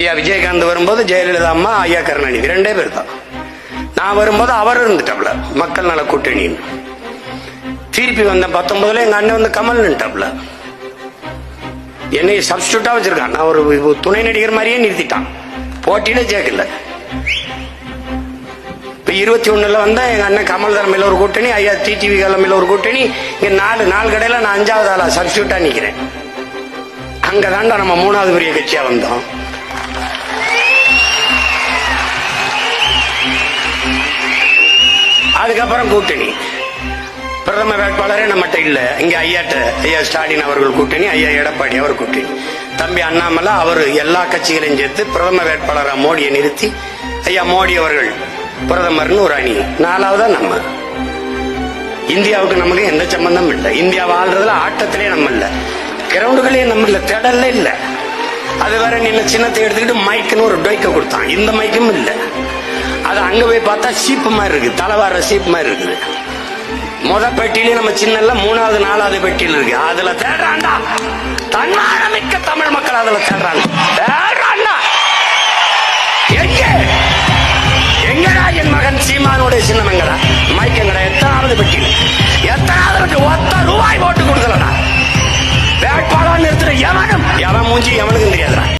ஐயா விஜயகாந்த் வரும்போது ஜெயலலிதா அம்மா ஐயா கருணாநிதி. ரெண்டே பேர் தான் நான் வரும்போது அவர் இருந்துட்டாப்ல மக்கள் நல கூட்டணி திருப்பி வந்த பத்தொன்பதுல எங்க அண்ணன் வந்து கமல் நின்ட்டாப்ல. என்னை சப்ஸ்டியூட்டா வச்சிருக்கான். நான் ஒரு ஒரு துணை நடிகர் மாதிரியே நிறுத்திட்டான். போட்டியில ஜெயிக்கல. இப்ப இருபத்தி ஒண்ணுல வந்தா எங்க அண்ணன் கமல் தலைமையில ஒரு கூட்டணி ஐயா டிடிவி தலைமையில ஒரு கூட்டணி. இங்க நாலு நாலு கடையில நான் அஞ்சாவது ஆளா சப்ஸ்டியூட்டா நிக்கிறேன். அங்கதான்டா நம்ம மூணாவது பெரிய கட்சியா வந்தோம். அதுக்கப்புறம் கூட்டணி. பிரதமர் வேட்பாளரே நம்மகிட்ட இல்ல. இங்க ஐயாட்ட ஐயா ஸ்டாலின் அவர்கள் கூட்டணி ஐயா எடப்பாடி அவர் கூட்டணி. தம்பி அண்ணாமலை அவர் எல்லா கட்சிகளையும் சேர்த்து பிரதம வேட்பாளரா மோடியை நிறுத்தி ஐயா மோடி அவர்கள் பிரதமர்னு ஒரு அணி. நாலாவதா நம்ம. இந்தியாவுக்கு நமக்கு எந்த சம்பந்தம் இல்லை. இந்தியா வாழ்றதுல ஆட்டத்திலே நம்ம இல்ல. கிரவுண்டுகளே நம்ம இல்ல. திடல்ல இல்ல. அது வேற நின்ன சின்னத்தை எடுத்துக்கிட்டு மைக்குன்னு ஒரு டொய்க்க கொடுத்தான். இந்த மைக்கும் இல்ல. அது அங்க போய் பார்த்தா சீப்பு மாதிரி இருக்குது. தலை சீப்பு மாதிரி இருக்குது. முத பெட்டியில நம்ம சின்னல்ல மூணாவது நாலாவது பெட்டியில் இருக்கு. அதுல தேடுறாண்டா தன்மானமிக்க தமிழ் மக்கள் அதுல தேடுறாங்க. தேடுறாண்டா எங்க? எங்கடா என் மகன் சீமானுடைய சின்னம் எங்கடா? மைக்கங்கடா எத்தனாவது பெட்டியில். எத்தனாவது ஒத்த ரூபாய் போட்டு கொடுக்கலடா. வேட்பாளர் நிறுத்துற எவனும்? எவன் மூஞ்சி எவனுக்கும் தெரியாதுடா.